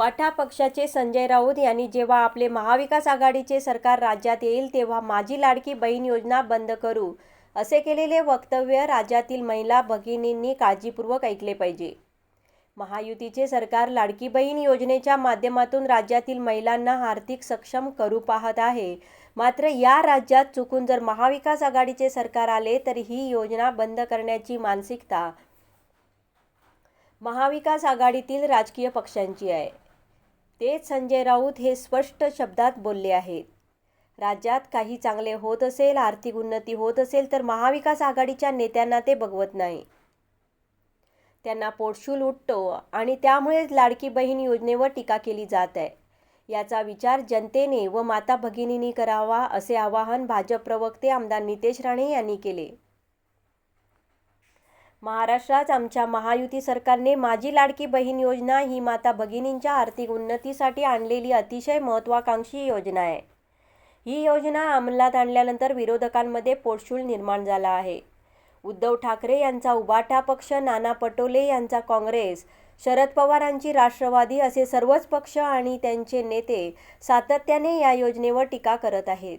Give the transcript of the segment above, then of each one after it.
वाटा पक्षाचे संजय राऊत यांनी जेव्हा आपले महाविकास आघाडीचे सरकार राज्यात येईल तेव्हा माझी लाडकी बहीण योजना बंद करू असे केलेले वक्तव्य राज्यातील महिला भगिनींनी काळजीपूर्वक ऐकले पाहिजे. महायुतीचे सरकार लाडकी बहीण योजनेच्या माध्यमातून राज्यातील महिलांना आर्थिक सक्षम करू पाहत आहे. मात्र या राज्यात चुकून जर महाविकास आघाडीचे सरकार आले तर ही योजना बंद करण्याची मानसिकता महाविकास आघाडीतील राजकीय पक्षांची आहे. तेच संजय राऊत हे स्पष्ट शब्दात बोलले आहेत. राज्यात काही चांगले होत असेल आर्थिक उन्नती होत असेल तर महाविकास आघाडीच्या नेत्यांना ते बघवत नाही. त्यांना पोटशूल उठतो आणि त्यामुळेच लाडकी बहीण योजनेवर टीका केली जात आहे. याचा विचार जनतेने व माता भगिनींनी करावा असे आवाहन भाजप प्रवक्ते आमदार नितेश राणे यांनी केले. महाराष्ट्रात आमच्या महायुती सरकारने माझी लाडकी बहीण योजना ही माता भगिनींच्या आर्थिक उन्नतीसाठी आणलेली अतिशय महत्त्वाकांक्षी योजना आहे. ही योजना अंमलात आणल्यानंतर विरोधकांमध्ये पोटशूळ निर्माण झाला आहे. उद्धव ठाकरे यांचा उबाटा पक्ष नाना पटोले यांचा काँग्रेस शरद पवारांची राष्ट्रवादी असे सर्वच पक्ष आणि त्यांचे नेते सातत्याने या योजनेवर टीका करत आहेत.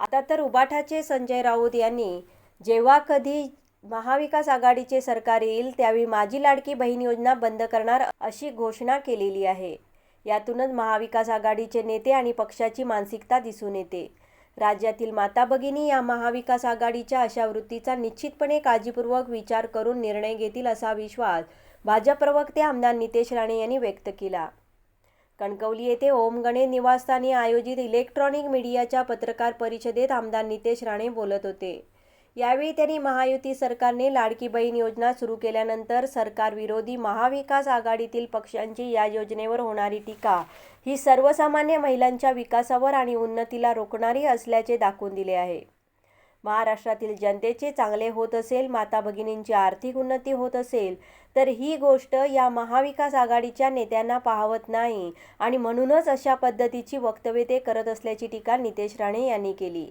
आता तर उबाठाचे संजय राऊत यांनी जेव्हा कधी महाविकास आघाडीचे सरकार येईल त्यावेळी माझी लाडकी बहीण योजना बंद करणार अशी घोषणा केलेली आहे. यातूनच महाविकास आघाडीचे नेते आणि पक्षाची मानसिकता दिसून येते. राज्यातील माता भगिनी या महाविकास आघाडीच्या अशा वृत्तीचा निश्चितपणे काळजीपूर्वक विचार करून निर्णय घेतील असा विश्वास भाजप प्रवक्ते आमदार नितेश राणे यांनी व्यक्त केला. कणकवली येथे ओम गणे निवासस्थानी आयोजित इलेक्ट्रॉनिक मीडियाच्या पत्रकार परिषदेत आमदार नितेश राणे बोलत होते. यावेळी त्यांनी महायुती सरकारने लाडकी बहीण योजना सुरू केल्यानंतर सरकारविरोधी महाविकास आघाडीतील पक्षांची या योजनेवर होणारी टीका. ही सर्वसामान्य महिलांच्या विकासावर आणि उन्नतीला रोखणारी असल्याचे दाखवून दिले आहे. महाराष्ट्रातील जनतेचे चांगले होत असेल माता भगिनींची आर्थिक उन्नती होत असेल तर ही गोष्ट या महाविकास आघाडीच्या नेत्यांना पाहवत नाही आणि म्हणूनच अशा पद्धतीची वक्तव्य ते करत असल्याची टीका नितेश राणे यांनी केली.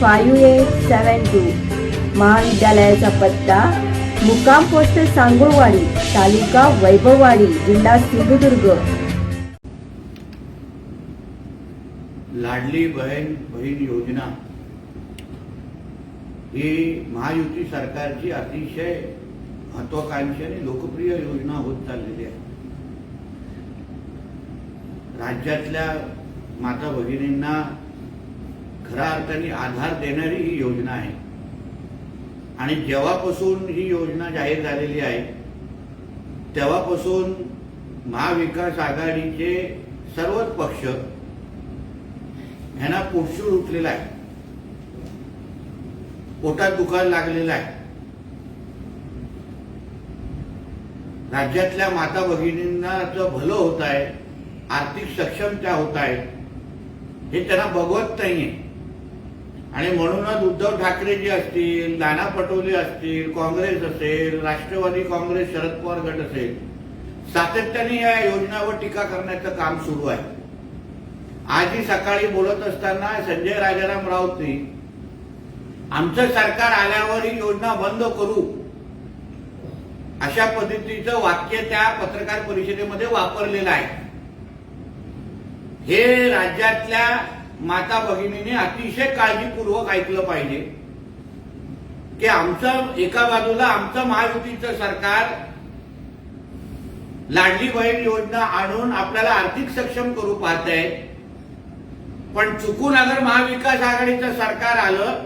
five eight seven two. महाविद्यालयाचा पत्ता मुक्काम पोस्ट सांगोळवाडी तालुका वैभववाडी जिल्हा सिंधुदुर्ग. लाडली बहीण बहीण योजना. ही महायुती सरकारची अतिशय महत्वाकांक्षी आणि लोकप्रिय योजना होत चाललेली आहे. राज्यातल्या माता भगिनींना खऱ्या अर्थाने आधार देणारी ही योजना आहे. आणि जेव्हापासून ही योजना जाहीर झालेली आहे तेव्हापासून महाविकास आघाडीचे सर्वच पक्ष ह्यांना पोटशूळ उठलेला आहे? पोटात दुखायला लागलेला आहे. राज्यातल्या माता भगिनींना जो भलं होत आहे आर्थिक सक्षमता होत आहेत हे त्यांना बघवत नाहीये. आणि म्हणूनच उद्धव ठाकरे जे असतील नाना पटोले असतील काँग्रेस असेल राष्ट्रवादी काँग्रेस शरद पवार गट असेल सातत्याने या योजनावर टीका करण्याचं काम सुरू आहे. आजही सकाळी बोलत असताना संजय राजाराम राऊतनी आमचं सरकार आल्यावर ही योजना बंद करू अशा पद्धतीचं वाक्य त्या पत्रकार परिषदेमध्ये वापरलेलं आहे. हे राज्यातल्या माता भगिनीने अतिशय काळजीपूर्वक ऐकलं पाहिजे. की आमचं एका बाजूला आमचं महायुतीचं सरकार लाडली बहीण योजना आणून आपल्याला आर्थिक सक्षम करू पाहत आहे पण चुकून अगर महाविकास आघाडीचं सरकार आलं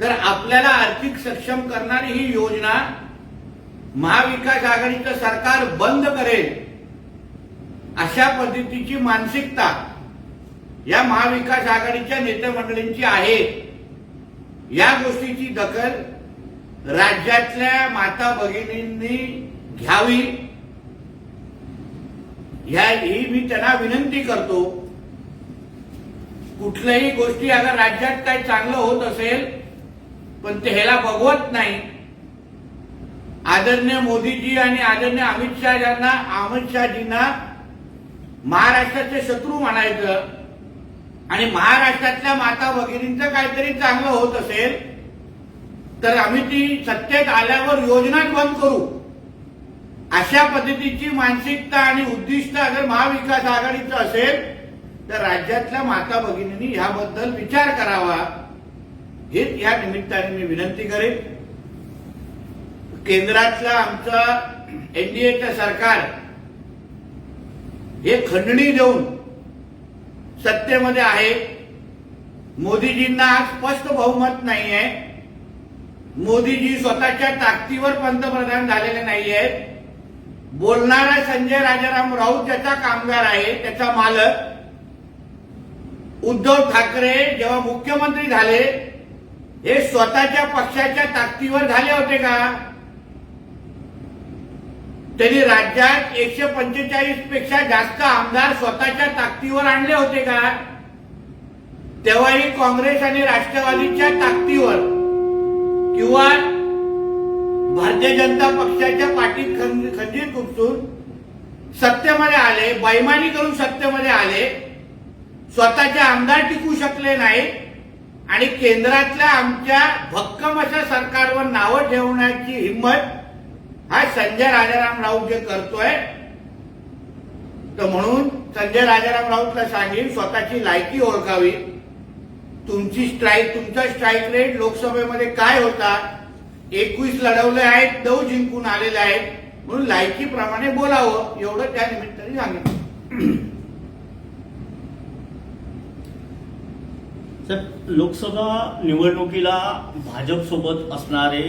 तर आपल्याला आर्थिक सक्षम करणारी ही योजना महाविकास आघाडीचं सरकार बंद करेल अशा पद्धतीची मानसिकता या महाविकास आघाडीच्या नेते मंडळींची आहे. या गोष्टीची दखल राज्यातल्या माता भगिनींनी घ्यावी. ह्या ही मी त्यांना विनंती करतो. कुठल्याही गोष्टी अगर राज्यात काही चांगलं होत असेल पण ते ह्याला बघवत नाही. आदरणीय मोदीजी आणि आदरणीय अमित शाह यांना अमित शहाजींना महाराष्ट्राचे शत्रू म्हणायचं आणि महाराष्ट्रातल्या माता भगिनींचं काहीतरी चांगलं होत असेल तर आम्ही ती सत्तेत आल्यावर योजनाच बंद करू. अशा पद्धतीची मानसिकता आणि उद्दिष्ट अगर महाविकास आघाडीचं असेल तर राज्यातल्या माता भगिनींनी ह्याबद्दल विचार करावा. हेच या निमित्ताने मी विनंती करेन. केंद्रातलं आमचं एनडीएचं सरकार हे खंडणी देऊन सत्तेमध्ये आहे. मोदीजींना आज स्पष्ट बहुमत नाही आहे मोदीजी स्वतःच्या ताकदीवर पंतप्रधान झालेले नाही आहेत बोलणारा संजय राजाराम राऊत ज्याचा कामगार आहे त्याचा मालक. उद्धव ठाकरे जेव्हा मुख्यमंत्री झाले हे स्वतःच्या पक्षाच्या ताकदीवर झाले होते का? त्यांनी राज्यात एकशे पंचेचाळीसपेक्षा जास्त आमदार स्वतःच्या ताकदीवर आणले होते का? तेव्हाही काँग्रेस आणि राष्ट्रवादीच्या ताकदीवर किंवा भारतीय जनता पक्षाच्या पाठीत खंजीर खुपसून सत्तेमध्ये आले बैमानी करून सत्तेमध्ये आले स्वतःचे आमदार टिकू शकले नाही आणि केंद्रातल्या आमच्या भक्कम अशा सरकारवर नावं ठेवण्याची हिंमत हा संजय राजाराम राऊत जे करतोय तर म्हणून संजय राजाराम राऊतला सांगेन स्वतःची लायकी ओळखावी. तुमची स्ट्राईक तुमचा स्ट्राईक रेट लोकसभेमध्ये काय होता? एकवीस लढवले आहेत नऊ जिंकून आलेले आहेत. म्हणून लायकीप्रमाणे बोलावं एवढं त्या निमित्ताने सांगितलं. सर लोकसभा निवडणुकीला भाजप सोबत असणारे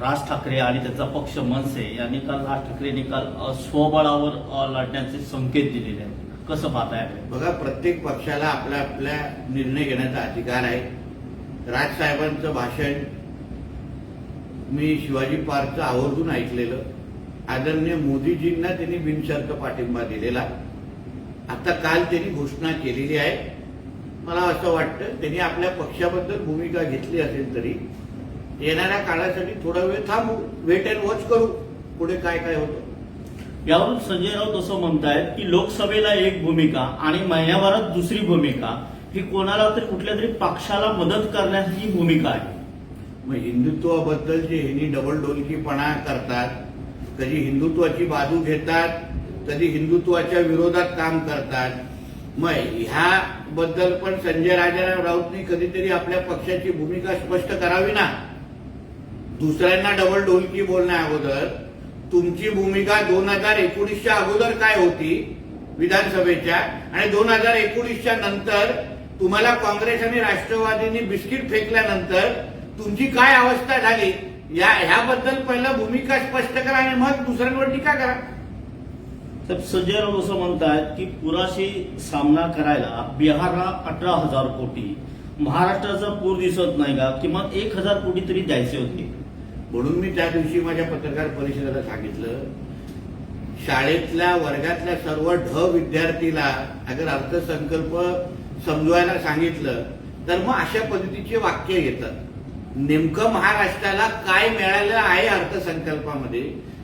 राज ठाकरे आणि त्याचा पक्ष मनसे यांनी काल राज ठाकरेंनी काल स्वबळावर लढण्याचे संकेत दिलेले आहेत. कसं पाहताय बघा प्रत्येक पक्षाला आपल्या आपल्या निर्णय घेण्याचा अधिकार आहे. राजसाहेबांचं भाषण मी शिवाजी पार्कचं आवर्जून ऐकलेलं. आदरणीय मोदीजींना त्यांनी बिनशर्त पाठिंबा दिलेला. आता काल त्यांनी घोषणा केलेली आहे. मला असं वाटतं त्यांनी आपल्या पक्षाबद्दल भूमिका घेतली असेल तरी येणाऱ्या काळासाठी थोडा वेळ थांबू वेट अँड वॉच करू. पुढे काय काय होतं? यावरून संजय राऊत असं म्हणतायत की लोकसभेला एक भूमिका आणि महिन्याभरात दुसरी भूमिका ही कोणाला तरी कुठल्या तरी पक्षाला मदत करण्याची भूमिका आहे. मग हिंदुत्वाबद्दल जे ह्यांनी डबल डोलकीपणा करतात कधी हिंदुत्वाची बाजू घेतात कधी हिंदुत्वाच्या विरोधात काम करतात. मग ह्याबद्दल पण संजय राजाराम राऊतनी कधीतरी आपल्या पक्षाची भूमिका स्पष्ट करावी ना? दुसऱ्यांना डबल ढोलकी बोलण्या अगोदर तुमची भूमिका दोन हजार एकोणीसच्या अगोदर काय होती विधानसभेच्या? आणि दोन हजार एकोणीसच्या नंतर तुम्हाला काँग्रेस आणि राष्ट्रवादींनी बिस्किट फेकल्यानंतर तुमची काय अवस्था झाली? या ह्याबद्दल पहिलं भूमिका स्पष्ट करा आणि मग दुसऱ्यांवर टीका करा. तर संजय राऊत असं म्हणतात की पुराशी सामना करायला बिहारला अठरा हजार कोटी महाराष्ट्राचा पूर दिसत नाही का? किमान एक हजार कोटी तरी द्यायचे होते. म्हणून मी त्या दिवशी माझ्या पत्रकार परिषदेला सांगितलं शाळेतल्या वर्गातल्या सर्व ढ विद्यार्थीला अगर अर्थसंकल्प समजवायला सांगितलं तर मग अशा पद्धतीचे वाक्य येतात. नेमकं महाराष्ट्राला काय मिळालेलं आहे अर्थसंकल्पामध्ये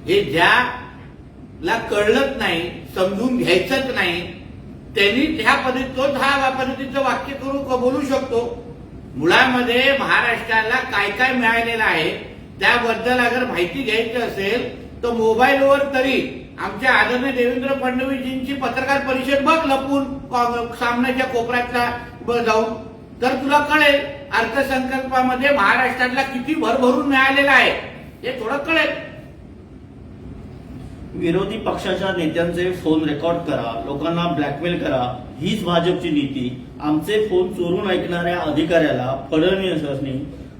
हे ज्याला कळलंच नाही समजून घ्यायचंच नाही त्यांनी ह्या पद्धती तोच हा पद्धतीचं वाक्य करू बोलू शकतो? मुळामध्ये महाराष्ट्राला काय काय मिळालेलं आहे? त्याबद्दल अगर माहिती घ्यायची असेल तर मोबाईलवर तरी आमच्या आदरणीय देवेंद्र फडणवीसजींची पत्रकार परिषद बघ लपून सामन्याच्या कोपऱ्यातला जाऊन. तर तुला कळेल अर्थसंकल्पामध्ये महाराष्ट्राला किती भरभरून मिळालेलं आहे. हे थोडं कळेल. विरोधी पक्षाच्या नेत्यांचे फोन रेकॉर्ड करा लोकांना ब्लॅकमेल करा. हीच भाजपची नीती. आमचे फोन चोरून ऐकणाऱ्या अधिकाऱ्याला फडणवीसांनी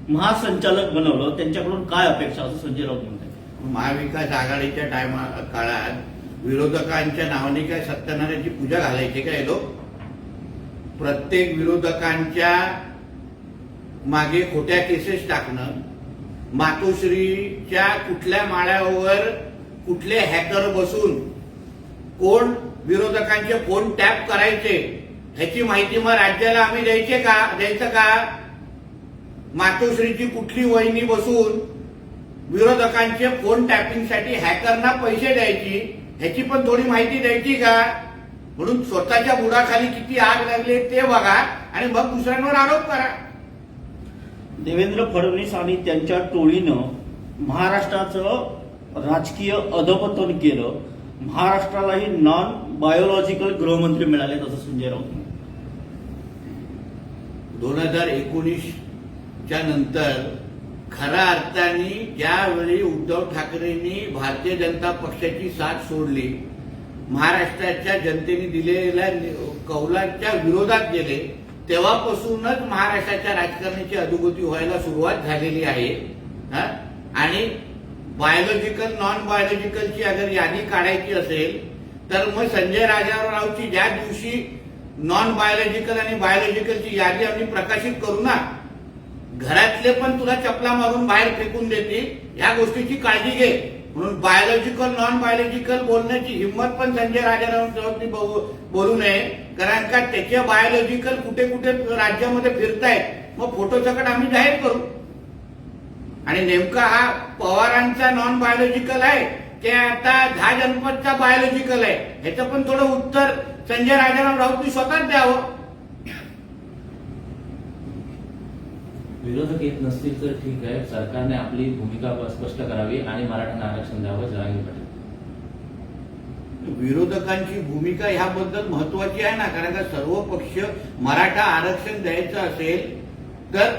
महासंचालक बनवलं त्यांच्याकडून काय अपेक्षा? असं संजय राऊत म्हणतात महाविकास आघाडीच्या टायमा काळात विरोधकांच्या नावाने काय सत्यनारायणची पूजा घालायची काय लोक? प्रत्येक विरोधकांच्या मागे खोट्या केसेस टाकणं मातोश्रीच्या कुठल्या माळ्यावर कुठले हॅकर बसून कोण विरोधकांचे फोन टॅप करायचे ह्याची माहिती मग राज्याला आम्ही द्यायचे का? द्यायचं का? मातोश्रीची कुठली वहिनी बसून विरोधकांचे फोन टॅपिंगसाठी हॅकरना पैसे द्यायची ह्याची पण थोडी माहिती द्यायची का? म्हणून स्वतःच्या बुडाखाली किती आग लागली ते बघा आणि मग दुसऱ्यांवर आरोप करा. देवेंद्र फडणवीस आणि त्यांच्या टोळीनं महाराष्ट्राचं राजकीय अधपतन केलं. महाराष्ट्रालाही नॉन बायोलॉजिकल गृहमंत्री मिळाले असं संजय राऊत. दोन हजार एकोणीसच्या नंतर खऱ्या अर्थाने ज्यावेळी उद्धव ठाकरेंनी भारतीय जनता पक्षाची साथ सोडली महाराष्ट्राच्या जनतेने दिलेल्या कौलांच्या विरोधात गेले तेव्हापासूनच महाराष्ट्राच्या राजकारणाची अधोगती व्हायला सुरुवात झालेली आहे हा? आणि बायोलॉजिकल नॉन बायोलॉजिकलची अगर यादी काढायची असेल तर मग संजय राजारावची ज्या दिवशी नॉन बायोलॉजिकल आणि बायोलॉजिकलची यादी आम्ही प्रकाशित करू ना घरातले पण तुला चपला मारून बाहेर फेकून देतील या गोष्टीची काळजी घे. म्हणून बायोलॉजिकल नॉन बायोलॉजिकल बोलण्याची हिंमत पण संजय राजारावांनी बोलू नये. कारण का त्याचे बायोलॉजिकल कुठे कुठे राज्यामध्ये फिरतायत मग फोटो सकट आम्ही जाहीर करू. आणि नेमका हा पवारांचा नॉन बायोलॉजिकल आहे ते आता दहा जनपदचा बायोलॉजिकल आहे ह्याचं पण थोडं उत्तर संजय राजाराम राऊतनी स्वतःच द्यावं. विरोधक येत नसतील तर ठीक आहे. सरकारने आपली भूमिका स्पष्ट करावी आणि मराठ्यांना आरक्षण द्यावं जरांगी पाटील. विरोधकांची भूमिका ह्याबद्दल महत्वाची आहे ना? कारण का सर्व पक्ष मराठा आरक्षण द्यायचं असेल तर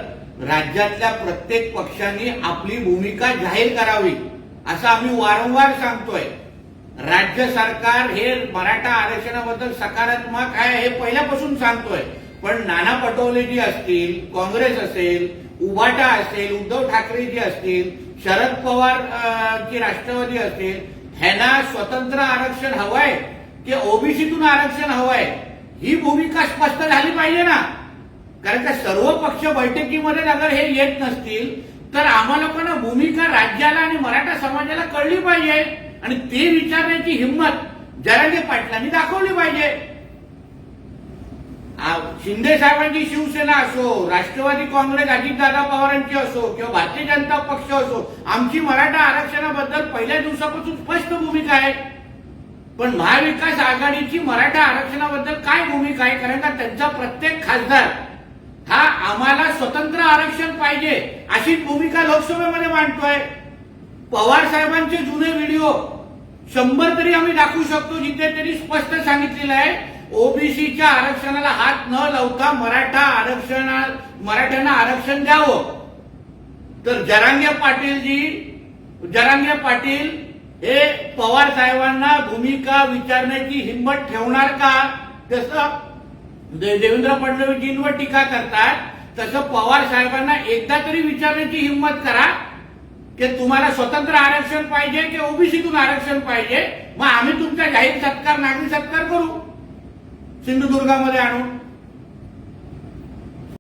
राज्यातल्या प्रत्येक पक्षाने आपली भूमिका जाहीर करावी असं आम्ही वारंवार सांगतोय. राज्य सरकार हे मराठा आरक्षणाबद्दल सकारात्मक आहे हे पहिल्यापासून सांगतोय. पण नाना पटोलेजी असतील काँग्रेस असेल उभाटा असेल उद्धव ठाकरे जी असतील शरद पवार जी ची राष्ट्रवादी असतील ह्यांना स्वतंत्र आरक्षण हवंय की ओबीसीतून आरक्षण हवंय? ही भूमिका स्पष्ट झाली पाहिजे ना? कारण का सर्व पक्ष बैठकीमध्ये अगर हे येत नसतील तर आम्हा लोकांना भूमिका राज्याला आणि मराठा समाजाला कळली पाहिजे. आणि ते विचारण्याची हिंमत जरांगे पाटलांनी दाखवली पाहिजे. शिंदे साहेबांची शिवसेना असो राष्ट्रवादी काँग्रेस अजितदादा पवारांची असो किंवा भारतीय जनता पक्ष असो आमची मराठा आरक्षणाबद्दल पहिल्या दिवसापासून स्पष्ट भूमिका आहे. पण महाविकास आघाडीची मराठा आरक्षणाबद्दल काय भूमिका आहे? कारण का त्यांचा प्रत्येक खासदार हा आम्हाला स्वतंत्र आरक्षण पाहिजे अशी भूमिका लोकसभेमध्ये मांडतोय. पवार साहेबांचे जुने व्हिडिओ शंभर तरी आम्ही दाखवू शकतो जिथे त्यांनी स्पष्ट सांगितलेलं आहे. ओबीसीच्या आरक्षणाला हात न लावता मराठा आरक्षणा मराठ्यांना आरक्षण द्यावं. तर जरांगे पाटीलजी जरांगे पाटील हे पवार साहेबांना भूमिका विचारण्याची हिंमत ठेवणार का? तसं देवेंद्र फडणवीसजींवर टीका करतात तसं पवार साहेबांना एकदा तरी विचारण्याची हिंमत करा की तुम्हाला स्वतंत्र आरक्षण पाहिजे की ओबीसीतून आरक्षण पाहिजे? मग आम्ही तुमचा जाहीर सत्कार नागरिक सत्कार करू. सिंधुदुर्गामध्ये आणून